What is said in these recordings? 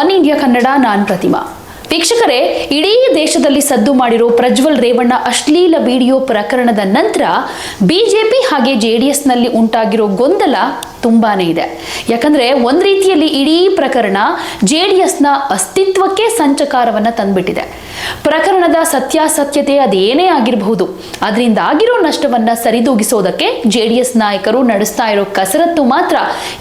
One India Kannada, ನಾನ್ ಪ್ರತಿಮಾ. ವೀಕ್ಷಕರೇ, ಇಡೀ ದೇಶದಲ್ಲಿ ಸದ್ದು ಮಾಡಿರೋ ಪ್ರಜ್ವಲ್ ರೇವಣ್ಣ ಅಶ್ಲೀಲ ವಿಡಿಯೋ ಪ್ರಕರಣದ ನಂತರ ಬಿಜೆಪಿ ಹಾಗೆ ಜೆ ಡಿ ಎಸ್ನಲ್ಲಿ ಉಂಟಾಗಿರೋ ಗೊಂದಲ ತುಂಬಾನೇ ಇದೆ. ಯಾಕಂದ್ರೆ ಒಂದು ರೀತಿಯಲ್ಲಿ ಇಡೀ ಪ್ರಕರಣ ಜೆ ಡಿ ಎಸ್ನ ಅಸ್ತಿತ್ವಕ್ಕೆ ಸಂಚಕಾರವನ್ನ ತಂದ್ಬಿಟ್ಟಿದೆ. ಪ್ರಕರಣದ ಸತ್ಯಾಸತ್ಯತೆ ಅದೇನೇ ಆಗಿರಬಹುದು. ಅದರಿಂದ ಆಗಿರೋ ನಷ್ಟವನ್ನ ಸರಿದೂಗಿಸೋದಕ್ಕೆ ಜೆಡಿಎಸ್ ನಾಯಕರು ನಡೆಸ್ತಾ ಇರೋ ಕಸರತ್ತು ಮಾತ್ರ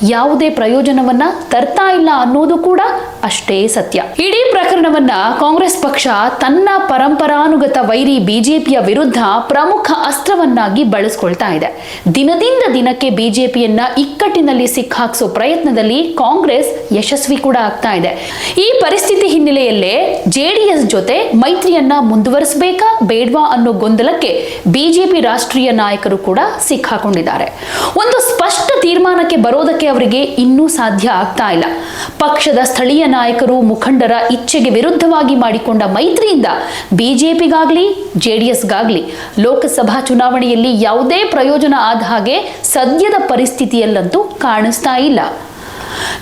ಯಾವುದೇ ಪ್ರಯೋಜನವನ್ನ ತರ್ತಾ ಇಲ್ಲ ಅನ್ನೋದು ಕೂಡ ಅಷ್ಟೇ ಸತ್ಯ. ಇಡೀ ಪ್ರಕರಣವನ್ನ ಕಾಂಗ್ರೆಸ್ ಪಕ್ಷ ತನ್ನ ಪರಂಪರಾನುಗತ ವೈರಿ ಬಿಜೆಪಿಯ ವಿರುದ್ಧ ಪ್ರಮುಖ ಅಸ್ತ್ರವನ್ನಾಗಿ ಬಳಸ್ಕೊಳ್ತಾ ಇದೆ. ದಿನದಿಂದ ದಿನಕ್ಕೆ ಬಿಜೆಪಿಯನ್ನ ಇಕ್ಕಟ್ಟಿನಲ್ಲಿ ಸಿಕ್ಕಾಕ್ಸೋ ಪ್ರಯತ್ನದಲ್ಲಿ ಕಾಂಗ್ರೆಸ್ ಯಶಸ್ವಿ ಕೂಡ ಆಗ್ತಾ ಇದೆ. ಈ ಪರಿಸ್ಥಿತಿ ಹಿನ್ನೆಲೆಯಲ್ಲೇ ಜೆಡಿಎಸ್ ಜೊತೆ ಮೈತ್ರಿಯನ್ನ ಮುಂದುವರಿಸಬೇಕಾ, ಬೇಡ್ವಾ ಅನ್ನೋ ಗೊಂದಲಕ್ಕೆ ಬಿಜೆಪಿ ರಾಷ್ಟ್ರೀಯ ನಾಯಕರು ಕೂಡ ಸಿಕ್ಕಾಕೊಂಡಿದ್ದಾರೆ. ಒಂದು ಸ್ಪಷ್ಟ ತೀರ್ಮಾನಕ್ಕೆ ಬರೋದಕ್ಕೆ ಅವರಿಗೆ ಇನ್ನೂ ಸಾಧ್ಯ ಆಗ್ತಾ ಇಲ್ಲ. ಪಕ್ಷದ ಸ್ಥಳೀಯ ನಾಯಕರು ಮುಖಂಡರ ಇಚ್ಛೆಗೆ ವಿರುದ್ಧವಾಗಿ ಮಾಡಿಕೊಂಡ ಮೈತ್ರಿಯಿಂದ ಬಿಜೆಪಿಗಾಗ್ಲಿ, ಜೆಡಿಎಸ್ಗಾಗ್ಲಿ ಲೋಕಸಭಾ ಚುನಾವಣೆಯಲ್ಲಿ ಯಾವುದೇ ಪ್ರಯೋಜನ ಆದ ಹಾಗೆ ಸದ್ಯದ ಪರಿಸ್ಥಿತಿಯಲ್ಲಂತೂ ಕಾಣಿಸ್ತಾ ಇಲ್ಲ.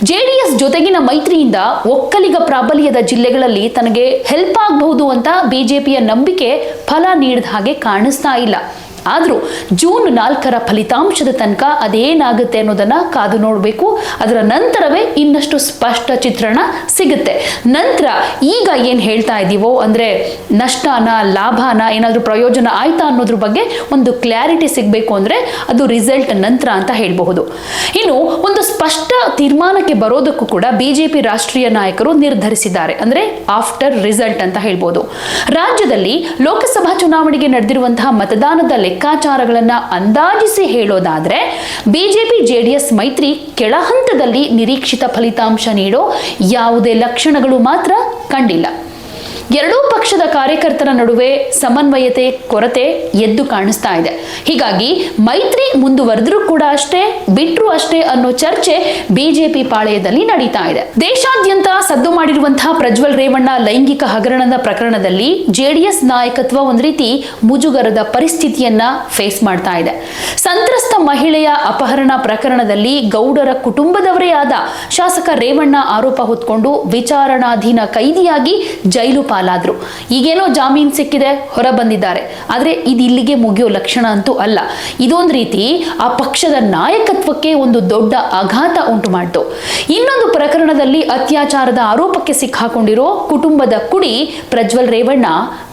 ಜೆಡಿಎಸ್ ಜೊತೆಗಿನ ಮೈತ್ರಿಯಿಂದ ಒಕ್ಕಲಿಗ ಪ್ರಾಬಲ್ಯದ ಜಿಲ್ಲೆಗಳಲ್ಲಿ ತನಗೆ ಹೆಲ್ಪ್ ಆಗಬಹುದು ಅಂತ ಬಿಜೆಪಿಯ ನಂಬಿಕೆ ಫಲ ನೀಡಿದ ಹಾಗೆ ಕಾಣಿಸ್ತಾ ಇಲ್ಲ. ಆದರೂ ಜೂನ್ ನಾಲ್ಕರ ಫಲಿತಾಂಶದ ತನಕ ಅದೇನಾಗುತ್ತೆ ಅನ್ನೋದನ್ನ ಕಾದು ನೋಡಬೇಕು. ಅದರ ನಂತರವೇ ಇನ್ನಷ್ಟು ಸ್ಪಷ್ಟ ಚಿತ್ರಣ ಸಿಗುತ್ತೆ. ನಂತರ ಈಗ ಏನು ಹೇಳ್ತಾ ಇದ್ದೀವೋ ಅಂದರೆ ನಷ್ಟನ, ಲಾಭನ ಏನಾದರೂ ಪ್ರಯೋಜನ ಆಯ್ತಾ ಅನ್ನೋದ್ರ ಬಗ್ಗೆ ಒಂದು ಕ್ಲಾರಿಟಿ ಸಿಗಬೇಕು ಅಂದರೆ ಅದು ರಿಸಲ್ಟ್ ನಂತರ ಅಂತ ಹೇಳಬಹುದು. ಇನ್ನು ಒಂದು ಸ್ಪಷ್ಟ ತೀರ್ಮಾನಕ್ಕೆ ಬರೋದಕ್ಕೂ ಕೂಡ ಬಿಜೆಪಿ ರಾಷ್ಟ್ರೀಯ ನಾಯಕರು ನಿರ್ಧರಿಸಿದ್ದಾರೆ. ಅಂದರೆ ಆಫ್ಟರ್ ರಿಸಲ್ಟ್ ಅಂತ ಹೇಳ್ಬೋದು. ರಾಜ್ಯದಲ್ಲಿ ಲೋಕಸಭಾ ಚುನಾವಣೆಗೆ ನಡೆದಿರುವಂತಹ ಮತದಾನದ ಲೆಕ್ಕಾಚಾರಗಳನ್ನ ಅಂದಾಜಿಸಿ ಹೇಳೋದಾದ್ರೆ ಬಿಜೆಪಿ ಜೆಡಿಎಸ್ ಮೈತ್ರಿ ಕೆಳಹಂತದಲ್ಲಿ ನಿರೀಕ್ಷಿತ ಫಲಿತಾಂಶ ನೀಡೋ ಯಾವುದೇ ಲಕ್ಷಣಗಳು ಮಾತ್ರ ಕಂಡಿಲ್ಲ. ಎರಡೂ ಪಕ್ಷದ ಕಾರ್ಯಕರ್ತರ ನಡುವೆ ಸಮನ್ವಯತೆ, ಕೊರತೆ ಎದ್ದು ಕಾಣಿಸ್ತಾ ಇದೆ. ಹೀಗಾಗಿ ಮೈತ್ರಿ ಮುಂದುವರೆದ್ರೂ ಕೂಡ ಅಷ್ಟೇ, ಬಿಟ್ರು ಅಷ್ಟೇ ಅನ್ನೋ ಚರ್ಚೆ ಬಿಜೆಪಿ ಪಾಳೆಯದಲ್ಲಿ ನಡೀತಾ ಇದೆ. ದೇಶಾದ್ಯಂತ ಸದ್ದು ಮಾಡಿರುವಂತಹ ಪ್ರಜ್ವಲ್ ರೇವಣ್ಣ ಲೈಂಗಿಕ ಹಗರಣದ ಪ್ರಕರಣದಲ್ಲಿ ಜೆಡಿಎಸ್ ನಾಯಕತ್ವ ಒಂದು ರೀತಿ ಮುಜುಗರದ ಪರಿಸ್ಥಿತಿಯನ್ನ ಫೇಸ್ ಮಾಡ್ತಾ ಇದೆ. ಸಂತ್ರಸ್ತ ಮಹಿಳೆಯ ಅಪಹರಣ ಪ್ರಕರಣದಲ್ಲಿ ಗೌಡರ ಕುಟುಂಬದವರೇ ಆದ ಶಾಸಕ ರೇವಣ್ಣ ಆರೋಪ ಹೊತ್ಕೊಂಡು ವಿಚಾರಣಾಧೀನ ಕೈದಿಯಾಗಿ ಜೈಲು ಪಾಲಾದ್ರು. ಈಗೇನೋ ಜಾಮೀನು ಸಿಕ್ಕಿದೆ ಹೊರ ಬಂದಿದ್ದಾರೆ ಆದರೆ ಇದು ಇಲ್ಲಿಗೆ ಮುಗಿಯೋ ಲಕ್ಷಣ ಅಂತೂ ಅಲ್ಲ. ಇದೊಂದು ರೀತಿ ಆ ಪಕ್ಷದ ನಾಯಕತ್ವಕ್ಕೆ ಒಂದು ದೊಡ್ಡ ಆಘಾತ ಉಂಟು ಮಾಡಿತು. ಇನ್ನೊಂದು ಪ್ರಕರಣದಲ್ಲಿ ಅತ್ಯಾಚಾರದ ಆರೋಪಕ್ಕೆ ಸಿಕ್ಕಾಕೊಂಡಿರೋ ಕುಟುಂಬದ ಕುಡಿ ಪ್ರಜ್ವಲ್ ರೇವಣ್ಣ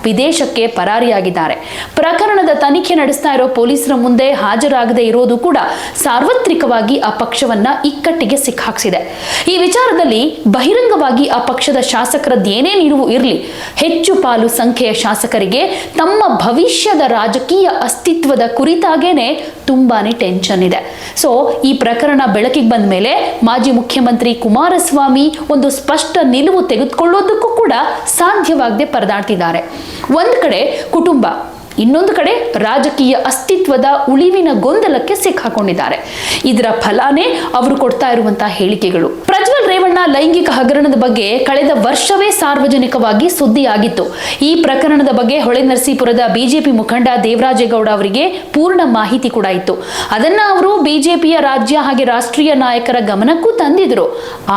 ವಿದೇಶಕ್ಕೆ ಪರಾರಿಯಾಗಿದ್ದಾರೆ. ಪ್ರಕರಣದ ತನಿಖೆ ನಡೆಸ್ತಾ ಇರೋ ಪೊಲೀಸರ ಮುಂದೆ ಹಾಜರಾಗದೆ ಇರೋದು ಕೂಡ ಸಾರ್ವತ್ರಿಕವಾಗಿ ಆ ಪಕ್ಷವನ್ನ ಇಕ್ಕಟ್ಟಿಗೆ ಸಿಕ್ಕಾಕ್ಸಿದೆ. ಈ ವಿಚಾರದಲ್ಲಿ ಬಹಿರಂಗವಾಗಿ ಆ ಪಕ್ಷದ ಶಾಸಕರದ್ದೇನೇ ನಿಲುವು ಇರಲಿ. ಹೆಚ್ಚು ಪಾಲು ಸಂಖ್ಯೆಯ ಶಾಸಕರಿಗೆ ತಮ್ಮ ಭವಿಷ್ಯದ ರಾಜಕೀಯ ಅಸ್ತಿತ್ವದ ಕುರಿತಾಗೇನೆ ತುಂಬಾನೇ ಟೆನ್ಷನ್ ಇದೆ. ಸೊ ಈ ಪ್ರಕರಣ ಬೆಳಕಿಗೆ ಬಂದ ಮೇಲೆ ಮಾಜಿ ಮುಖ್ಯಮಂತ್ರಿ ಕುಮಾರಸ್ವಾಮಿ ಒಂದು ಸ್ಪಷ್ಟ ನಿಲುವು ತೆಗೆದುಕೊಳ್ಳೋದಕ್ಕೂ ಕೂಡ ಸಾಧ್ಯವಾಗದೆ ಪರದಾಡ್ತಿದ್ದಾರೆ. ಒಂದು ಕಡೆ ಕುಟುಂಬ, ಇನ್ನೊಂದು ಕಡೆ ರಾಜಕೀಯ ಅಸ್ತಿತ್ವದ ಉಳಿವಿನ ಗೊಂದಲಕ್ಕೆ ಸಿಕ್ಕಾಕೊಂಡಿದ್ದಾರೆ. ಇದರ ಫಲಾನೇ ಅವರು ಕೊಡ್ತಾ ಇರುವಂತಹ ಹೇಳಿಕೆಗಳು. ಪ್ರಜ್ವಲ್ ರೇವಣ್ಣ ಲೈಂಗಿಕ ಹಗರಣದ ಬಗ್ಗೆ ಕಳೆದ ವರ್ಷವೇ ಸಾರ್ವಜನಿಕವಾಗಿ ಸುದ್ದಿಯಾಗಿತ್ತು. ಈ ಪ್ರಕರಣದ ಬಗ್ಗೆ ಹೊಳೆ ನರಸೀಪುರದ ಬಿಜೆಪಿ ಮುಖಂಡ ದೇವರಾಜೇಗೌಡ ಅವರಿಗೆ ಪೂರ್ಣ ಮಾಹಿತಿ ಕೂಡ ಇತ್ತು. ಅದನ್ನ ಅವರು ಬಿಜೆಪಿಯ ರಾಜ್ಯ ಹಾಗೆ ರಾಷ್ಟ್ರೀಯ ನಾಯಕರ ಗಮನಕ್ಕೂ ತಂದಿದ್ರು.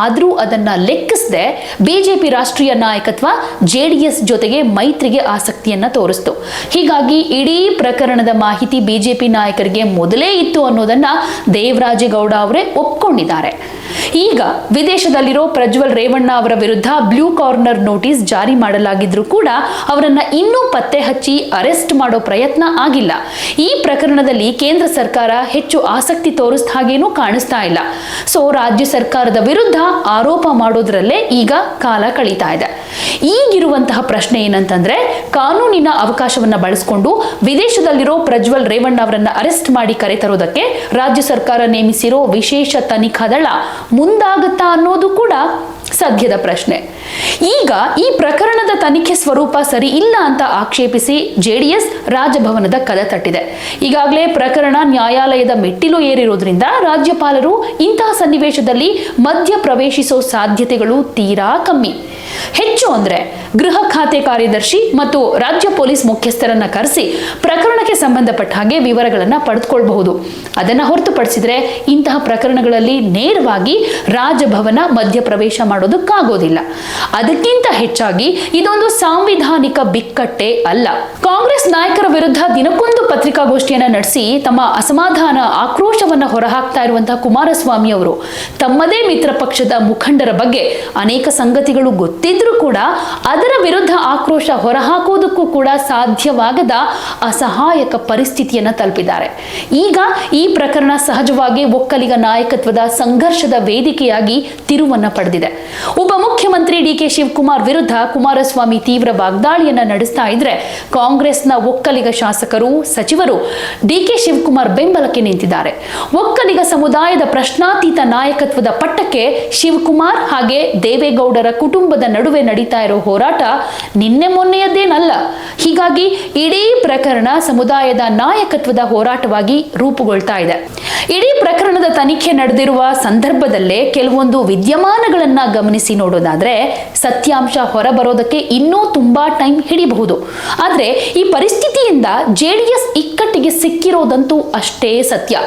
ಆದರೂ ಅದನ್ನ ಲೆಕ್ಕಿಸದೆ ಬಿಜೆಪಿ ರಾಷ್ಟ್ರೀಯ ನಾಯಕತ್ವ ಜೆಡಿಎಸ್ ಜೊತೆಗೆ ಮೈತ್ರಿಗೆ ಆಸಕ್ತಿಯನ್ನ ತೋರಿಸ್ತು. ಹೀಗಾಗಿ ಇಡೀ ಪ್ರಕರಣದ ಮಾಹಿತಿ ಬಿಜೆಪಿ ನಾಯಕರಿಗೆ ಮೊದಲೇ ಇತ್ತು ಅನ್ನೋದನ್ನ ದೇವರಾಜೇಗೌಡ ಅವರೇ ಒಪ್ಕೊಂಡಿದ್ದಾರೆ. ಈಗ ವಿದೇಶದಲ್ಲಿರೋ ಪ್ರಜ್ವಲ್ ರೇವಣ್ಣ ಅವರ ವಿರುದ್ಧ ಬ್ಲೂ ಕಾರ್ನರ್ ನೋಟಿಸ್ ಜಾರಿ ಮಾಡಲಾಗಿದ್ರೂ ಕೂಡ ಅವರನ್ನ ಇನ್ನೂ ಪತ್ತೆ ಹಚ್ಚಿ ಅರೆಸ್ಟ್ ಮಾಡೋ ಪ್ರಯತ್ನ ಆಗಿಲ್ಲ. ಈ ಪ್ರಕರಣದಲ್ಲಿ ಕೇಂದ್ರ ಸರ್ಕಾರ ಹೆಚ್ಚು ಆಸಕ್ತಿ ತೋರಿಸಿದ ಹಾಗೇನೂ ಕಾಣಿಸ್ತಾ ಇಲ್ಲ. ಸೊ, ರಾಜ್ಯ ಸರ್ಕಾರದ ವಿರುದ್ಧ ಆರೋಪ ಮಾಡೋದ್ರಲ್ಲೇ ಈಗ ಕಾಲ ಕಳೀತಾ ಇದೆ. ಈಗಿರುವಂತಹ ಪ್ರಶ್ನೆ ಏನಂತಂದ್ರೆ, ಕಾನೂನಿನ ಅವಕಾಶವನ್ನ ಬಳಸಿಕೊಂಡು ವಿದೇಶದಲ್ಲಿರೋ ಪ್ರಜ್ವಲ್ ರೇವಣ್ಣ ಅವರನ್ನ ಅರೆಸ್ಟ್ ಮಾಡಿ ಕರೆತರೋದಕ್ಕೆ ರಾಜ್ಯ ಸರ್ಕಾರ ನೇಮಿಸಿರೋ ವಿಶೇಷ ತನಿಖಾ ದಳ ಮುಂದಾಗುತ್ತಾ ಅನ್ನೋದು ಕೂಡ ಸದ್ಯದ ಪ್ರಶ್ನೆ. ಈಗ ಈ ಪ್ರಕರಣದ ತನಿಖೆ ಸ್ವರೂಪ ಸರಿ ಇಲ್ಲ ಅಂತ ಆಕ್ಷೇಪಿಸಿ ಜೆಡಿಎಸ್ ರಾಜಭವನದ ಕದ ತಟ್ಟಿದೆ. ಈಗಾಗಲೇ ಪ್ರಕರಣ ನ್ಯಾಯಾಲಯದ ಮೆಟ್ಟಿಲು ಏರಿರೋದ್ರಿಂದ ರಾಜ್ಯಪಾಲರು ಇಂತಹ ಸನ್ನಿವೇಶದಲ್ಲಿ ಮಧ್ಯ ಪ್ರವೇಶಿಸೋ ಸಾಧ್ಯತೆಗಳು ತೀರಾ ಕಮ್ಮಿ. ಹೆಚ್ಚು ಅಂದ್ರೆ ಗೃಹ ಖಾತೆ ಕಾರ್ಯದರ್ಶಿ ಮತ್ತು ರಾಜ್ಯ ಪೊಲೀಸ್ ಮುಖ್ಯಸ್ಥರನ್ನ ಕರೆಸಿ ಪ್ರಕರಣಕ್ಕೆ ಸಂಬಂಧಪಟ್ಟ ಹಾಗೆ ವಿವರಗಳನ್ನ ಪಡೆದುಕೊಳ್ಳಬಹುದು ಅದನ್ನ ಹೊರತುಪಡಿಸಿದ್ರೆ ಇಂತಹ ಪ್ರಕರಣಗಳಲ್ಲಿ ನೇರವಾಗಿ ರಾಜಭವನ ಮಧ್ಯಪ್ರವೇಶ ಮಾಡೋದಕ್ಕಾಗೋದಿಲ್ಲ. ಅದಕ್ಕಿಂತ ಹೆಚ್ಚಾಗಿ ಇದೊಂದು ಸಾಂವಿಧಾನಿಕ ಬಿಕ್ಕಟ್ಟೆ ಅಲ್ಲ. ಕಾಂಗ್ರೆಸ್ ನಾಯಕರ ವಿರುದ್ಧ ದಿನಕ್ಕೊಂದು ಪತ್ರಿಕಾಗೋಷ್ಠಿಯನ್ನ ನಡೆಸಿ ತಮ್ಮ ಅಸಮಾಧಾನ ಆಕ್ರೋಶವನ್ನ ಹೊರಹಾಕ್ತಾ ಇರುವಂತಹ ಕುಮಾರಸ್ವಾಮಿ ಅವರು ತಮ್ಮದೇ ಮಿತ್ರ ಪಕ್ಷದ ಮುಖಂಡರ ಬಗ್ಗೆ ಅನೇಕ ಸಂಗತಿಗಳು ಗೊತ್ತಿದ್ರೂ ಕೂಡ ಅದರ ವಿರುದ್ಧ ಆಕ್ರೋಶ ಹೊರಹಾಕುವುದಕ್ಕೂ ಕೂಡ ಸಾಧ್ಯವಾಗದ ಅಸಹಾಯಕ ಪರಿಸ್ಥಿತಿಯನ್ನು ತಲುಪಿದ್ದಾರೆ. ಈಗ ಈ ಪ್ರಕರಣ ಸಹಜವಾಗಿ ಒಕ್ಕಲಿಗ ನಾಯಕತ್ವದ ಸಂಘರ್ಷದ ವೇದಿಕೆಯಾಗಿ ತಿರುವನ್ನ ಪಡೆದಿದೆ. ಉಪಮುಖ್ಯಮಂತ್ರಿ ಡಿ ಕೆ ಶಿವಕುಮಾರ್ ವಿರುದ್ಧ ಕುಮಾರಸ್ವಾಮಿ ತೀವ್ರ ವಾಗ್ದಾಳಿಯನ್ನ ನಡೆಸ್ತಾ ಇದ್ರೆ ಕಾಂಗ್ರೆಸ್ನ ಒಕ್ಕಲಿಗ ಶಾಸಕರು, ಸಚಿವರು ಡಿ ಕೆ ಶಿವಕುಮಾರ್ ಬೆಂಬಲಕ್ಕೆ ನಿಂತಿದ್ದಾರೆ. ಒಕ್ಕಲಿಗ ಸಮುದಾಯದ ಪ್ರಶ್ನಾತೀತ ನಾಯಕತ್ವದ ಪಟ್ಟಕ್ಕೆ ಶಿವಕುಮಾರ್ ಹಾಗೆ ದೇವೇಗೌಡರ ಕುಟುಂಬದ ನಡುವೆ ನಡೀತಾ ಇರೋ ಹೋರಾಟ ನಿನ್ನೆ ಮೊನ್ನೆಯದ್ದೇನಲ್ಲ. ಹೀಗಾಗಿ ಇಡೀ ಪ್ರಕರಣ ಸಮುದಾಯದ ನಾಯಕತ್ವದ ಹೋರಾಟವಾಗಿ ರೂಪುಗೊಳ್ತಾ ಇದೆ. ಇಡೀ ಪ್ರಕರಣದ ತನಿಖೆ ನಡೆದಿರುವ ಸಂದರ್ಭದಲ್ಲೇ ಕೆಲವೊಂದು ವಿದ್ಯಮಾನಗಳನ್ನ ಗಮನಿಸಿ ನೋಡೋದಾದ್ರೆ ಸತ್ಯಾಂಶ ಹೊರಬರೋದಕ್ಕೆ ಇನ್ನೂ ತುಂಬಾ ಟೈಮ್ ಹಿಡಿಬಹುದು. ಆದ್ರೆ ಈ ಪರಿಸ್ಥಿತಿಯಿಂದ ಜೆಡಿಎಸ್ ಇಕ್ಕಟ್ಟಿಗೆ ಸಿಕ್ಕಿರೋದಂತೂ ಅಷ್ಟೇ ಸತ್ಯ.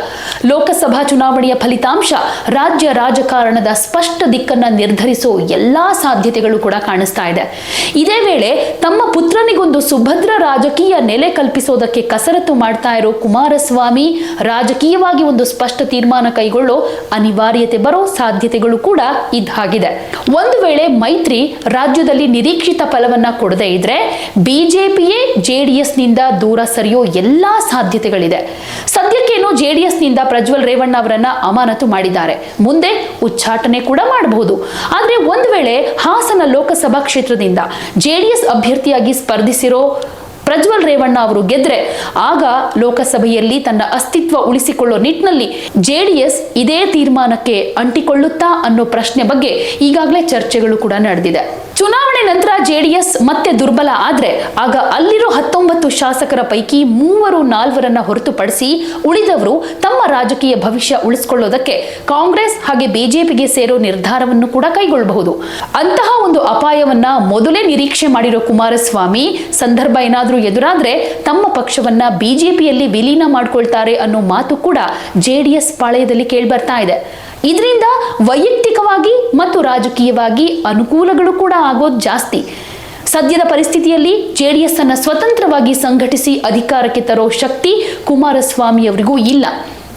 ಲೋಕಸಭಾ ಚುನಾವಣೆಯ ಫಲಿತಾಂಶ ರಾಜ್ಯ ರಾಜಕಾರಣದ ಸ್ಪಷ್ಟ ದಿಕ್ಕನ್ನ ನಿರ್ಧರಿಸೋ ಎಲ್ಲಾ ಸಾಧ್ಯತೆಗಳು ಕೂಡ ಕಾಣಿಸ್ತಾ ಇದೆ. ಇದೇ ವೇಳೆ ತಮ್ಮ ಪುತ್ರನಿಗೊಂದು ಸುಭದ್ರ ರಾಜಕೀಯ ನೆಲೆ ಕಲ್ಪಿಸೋದಕ್ಕೆ ಕಸರತ್ತು ಮಾಡ್ತಾ ಇರೋ ಕುಮಾರಸ್ವಾಮಿ ರಾಜಕೀಯವಾಗಿ ಒಂದು ಸ್ಪಷ್ಟ ತೀರ್ಮಾನ ಕೈಗೊಳ್ಳೋ ಅನಿವಾರ್ಯತೆ ಬರೋ ಸಾಧ್ಯತೆಗಳು ಕೂಡ ಇದ್ದಾಗಿದೆ ಒಂದು ವೇಳೆ ಮೈತ್ರಿ ರಾಜ್ಯದಲ್ಲಿ ನಿರೀಕ್ಷಿತ ಫಲವನ್ನ ಕೊಡದೇ ಇದ್ರೆ ಬಿಜೆಪಿಯೇ ಜೆಡಿಎಸ್ನಿಂದ ದೂರ ಸರಿಯೋ ಎಲ್ಲಾ ಸಾಧ್ಯತೆಗಳಿದೆ. ಸದ್ಯಕ್ಕೇನು ಜೆಡಿಎಸ್ನಿಂದ ಪ್ರಜ್ವಲ್ ರೇವಣ್ಣ ಅವರನ್ನ ಅಮಾನತು ಮಾಡಿದ್ದಾರೆ. ಮುಂದೆ ಉಚ್ಚಾಟನೆ ಕೂಡ ಮಾಡಬಹುದು. ಆದ್ರೆ ಒಂದು ವೇಳೆ ಹಾಸನ ಲೋಕಸಭಾ ಕ್ಷೇತ್ರದಿಂದ ಜೆಡಿಎಸ್ ಅಭ್ಯರ್ಥಿಯಾಗಿ ಸ್ಪರ್ಧಿಸಿರೋ ಪ್ರಜ್ವಲ್ ರೇವಣ್ಣ ಅವರು ಗೆದ್ರೆ. ಆಗ ಲೋಕಸಭೆಯಲ್ಲಿ ತನ್ನ ಅಸ್ತಿತ್ವ ಉಳಿಸಿಕೊಳ್ಳೋ ನಿಟ್ಟಿನಲ್ಲಿ ಜೆಡಿಎಸ್ ಇದೇ ತೀರ್ಮಾನಕ್ಕೆ ಅಂಟಿಕೊಳ್ಳುತ್ತಾ ಅನ್ನೋ ಪ್ರಶ್ನೆ ಬಗ್ಗೆ ಈಗಾಗಲೇ ಚರ್ಚೆಗಳು ಕೂಡ ನಡೆದಿದೆ. ಚುನಾವಣೆ ನಂತರ ಜೆಡಿಎಸ್ ಮತ್ತೆ ದುರ್ಬಲ ಆದ್ರೆ ಆಗ ಅಲ್ಲಿರೋ ಹತ್ತೊಂಬತ್ತು ಶಾಸಕರ ಪೈಕಿ ಮೂವರು ನಾಲ್ವರನ್ನ ಹೊರತುಪಡಿಸಿ ಉಳಿದವರು ತಮ್ಮ ರಾಜಕೀಯ ಭವಿಷ್ಯ ಉಳಿಸಿಕೊಳ್ಳೋದಕ್ಕೆ ಕಾಂಗ್ರೆಸ್ ಹಾಗೆ ಬಿಜೆಪಿಗೆ ಸೇರೋ ನಿರ್ಧಾರವನ್ನು ಕೂಡ ಕೈಗೊಳ್ಳಬಹುದು. ಅಂತಹ ಒಂದು ಅಪಾಯವನ್ನ ಮೊದಲೇ ನಿರೀಕ್ಷೆ ಮಾಡಿರೋ ಕುಮಾರಸ್ವಾಮಿ, ಸಂದರ್ಭ ಏನಾದರೂ ಎದುರಾದ್ರೆ ತಮ್ಮ ಪಕ್ಷವನ್ನ ಬಿಜೆಪಿಯಲ್ಲಿ ವಿಲೀನ ಮಾಡ್ಕೊಳ್ತಾರೆ ಅನ್ನೋ ಮಾತು ಕೂಡ ಜೆಡಿಎಸ್ ಪಾಳಯದಲ್ಲಿ ಕೇಳ್ಬರ್ತಾ ಇದೆ. ಇದರಿಂದ ವೈಯಕ್ತಿಕವಾಗಿ ಮತ್ತು ರಾಜಕೀಯವಾಗಿ ಅನುಕೂಲಗಳು ಕೂಡ ಆಗೋದು ಜಾಸ್ತಿ. ಸದ್ಯದ ಪರಿಸ್ಥಿತಿಯಲ್ಲಿ ಜೆಡಿಎಸ್ ಅನ್ನ ಸ್ವತಂತ್ರವಾಗಿ ಸಂಘಟಿಸಿ ಅಧಿಕಾರಕ್ಕೆ ತರೋ ಶಕ್ತಿ ಕುಮಾರಸ್ವಾಮಿ ಕುಮಾರಸ್ವಾಮಿಯವರಿಗೂ ಇಲ್ಲ.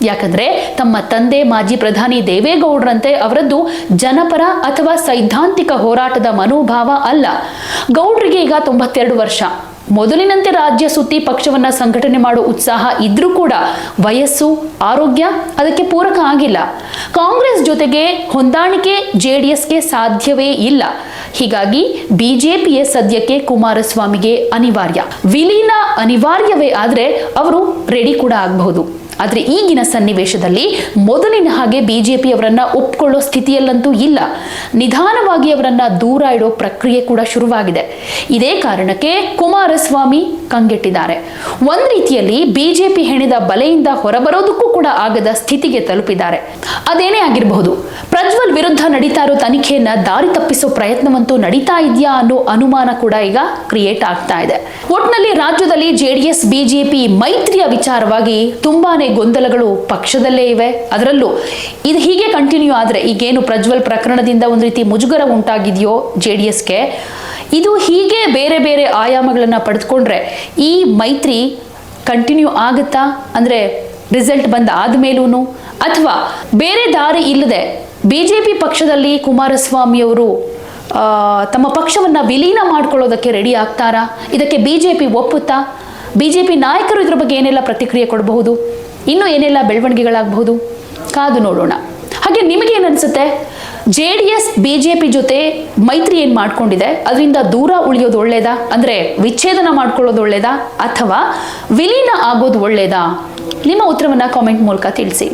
ಯಾಕಂದ್ರೆ ತಮ್ಮ ತಂದೆ ಮಾಜಿ ಪ್ರಧಾನಿ ದೇವೇಗೌಡರಂತೆ ಅವರದ್ದು ಜನಪರ ಅಥವಾ ಸೈದ್ಧಾಂತಿಕ ಹೋರಾಟದ ಮನೋಭಾವ ಅಲ್ಲ. ಗೌಡ್ರಿಗೆ ಈಗ ತೊಂಬತ್ತೆರಡು ವರ್ಷ. ಮೊದಲಿನಂತೆ ರಾಜ್ಯ ಸುತ್ತಿ ಪಕ್ಷವನ್ನ ಸಂಘಟನೆ ಮಾಡೋ ಉತ್ಸಾಹ ಇದ್ರೂ ಕೂಡ ವಯಸ್ಸು, ಆರೋಗ್ಯ, ಅದಕ್ಕೆ ಪೂರಕ ಆಗಿಲ್ಲ. ಕಾಂಗ್ರೆಸ್ ಜೊತೆಗೆ ಹೊಂದಾಣಿಕೆ ಜೆಡಿಎಸ್ಗೆ ಸಾಧ್ಯವೇ ಇಲ್ಲ. ಹೀಗಾಗಿ ಬಿಜೆಪಿಯ ಸದ್ಯಕ್ಕೆ ಕುಮಾರಸ್ವಾಮಿಗೆ ಅನಿವಾರ್ಯ. ವಿಲೀನ ಅನಿವಾರ್ಯವೇ ಆದರೆ ಅವರು ರೆಡಿ ಕೂಡ ಆಗಬಹುದು. ಆದ್ರೆ ಈಗಿನ ಸನ್ನಿವೇಶದಲ್ಲಿ ಮೊದಲಿನ ಹಾಗೆ ಬಿಜೆಪಿ ಅವರನ್ನ ಒಪ್ಕೊಳ್ಳೋ ಸ್ಥಿತಿಯಲ್ಲಂತೂ ಇಲ್ಲ. ನಿಧಾನವಾಗಿ ಅವರನ್ನ ದೂರ ಇಡೋ ಪ್ರಕ್ರಿಯೆ ಕೂಡ ಶುರುವಾಗಿದೆ. ಇದೇ ಕಾರಣಕ್ಕೆ ಕುಮಾರಸ್ವಾಮಿ ಕಂಗೆಟ್ಟಿದ್ದಾರೆ. ಒಂದು ರೀತಿಯಲ್ಲಿ ಬಿಜೆಪಿ ಹೆಣೆದ ಬಲೆಯಿಂದ ಹೊರಬರೋದಕ್ಕೂ ಕೂಡ ಆಗದ ಸ್ಥಿತಿಗೆ ತಲುಪಿದ್ದಾರೆ. ಅದೇನೇ ಆಗಿರಬಹುದು, ಪ್ರಜ್ವಲ್ ವಿರುದ್ಧ ನಡೀತಾ ಇರೋ ತನಿಖೆಯನ್ನ ದಾರಿ ತಪ್ಪಿಸೋ ಪ್ರಯತ್ನವಂತೂ ನಡೀತಾ ಇದೆಯಾ ಅನ್ನೋ ಅನುಮಾನ ಕೂಡ ಈಗ ಕ್ರಿಯೇಟ್ ಆಗ್ತಾ ಇದೆ. ಒಟ್ನಲ್ಲಿ ರಾಜ್ಯದಲ್ಲಿ ಜೆಡಿಎಸ್, ಬಿಜೆಪಿ ಮೈತ್ರಿಯ ವಿಚಾರವಾಗಿ ತುಂಬಾನೇ ಗೊಂದಲಗಳು ಪಕ್ಷದಲ್ಲೇ ಇವೆ. ಅದರಲ್ಲೂ ಇದು ಹೀಗೆ ಕಂಟಿನ್ಯೂ ಆದರೆ ಈಗೇನು ಪ್ರಜ್ವಲ್ ಪ್ರಕರಣದಿಂದ ಒಂದು ರೀತಿ ಮುಜುಗರ ಉಂಟಾಗಿದೆಯೋ ಜೆ ಡಿ ಎಸ್ಗೆ ಇದು ಹೀಗೆ ಬೇರೆ ಬೇರೆ ಆಯಾಮಗಳನ್ನು ಪಡೆದುಕೊಂಡ್ರೆ ಈ ಮೈತ್ರಿ ಕಂಟಿನ್ಯೂ ಆಗುತ್ತಾ? ಅಂದರೆ ರಿಸಲ್ಟ್ ಬಂದ ಆದ್ಮೇಲೂ ಅಥವಾ ಬೇರೆ ದಾರಿ ಇಲ್ಲದೆ ಬಿ ಜೆ ಪಿ ಪಕ್ಷದಲ್ಲಿ ಕುಮಾರಸ್ವಾಮಿಯವರು ತಮ್ಮ ಪಕ್ಷವನ್ನು ವಿಲೀನ ಮಾಡ್ಕೊಳ್ಳೋದಕ್ಕೆ ರೆಡಿ ಆಗ್ತಾರಾ? ಇದಕ್ಕೆ ಬಿ ಜೆ ಪಿ ಒಪ್ಪುತ್ತಾ? ಬಿ ಜೆ ಪಿ ನಾಯಕರು ಇದ್ರ ಬಗ್ಗೆ ಏನೆಲ್ಲ ಪ್ರತಿಕ್ರಿಯೆ ಕೊಡಬಹುದು? ಇನ್ನೂ ಏನೆಲ್ಲ ಬೆಳವಣಿಗೆಗಳಾಗಬಹುದು? ಕಾದು ನೋಡೋಣ. ಹಾಗೆ ನಿಮಗೇನು ಅನಿಸುತ್ತೆ? J D S B J P ಜೊತೆ ಮೈತ್ರಿ ಏನು ಮಾಡ್ಕೊಂಡಿದೆ? ಅದರಿಂದ ದೂರ ಉಳಿಯೋದು ಒಳ್ಳೇದಾ? ಅಂದರೆ ವಿಚ್ಛೇದನ ಮಾಡ್ಕೊಳ್ಳೋದು ಒಳ್ಳೇದಾ? ಅಥವಾ ವಿಲೀನ ಆಗೋದು ಒಳ್ಳೇದಾ? ನಿಮ್ಮ ಉತ್ತರವನ್ನು ಕಾಮೆಂಟ್ ಮೂಲಕ ತಿಳಿಸಿ.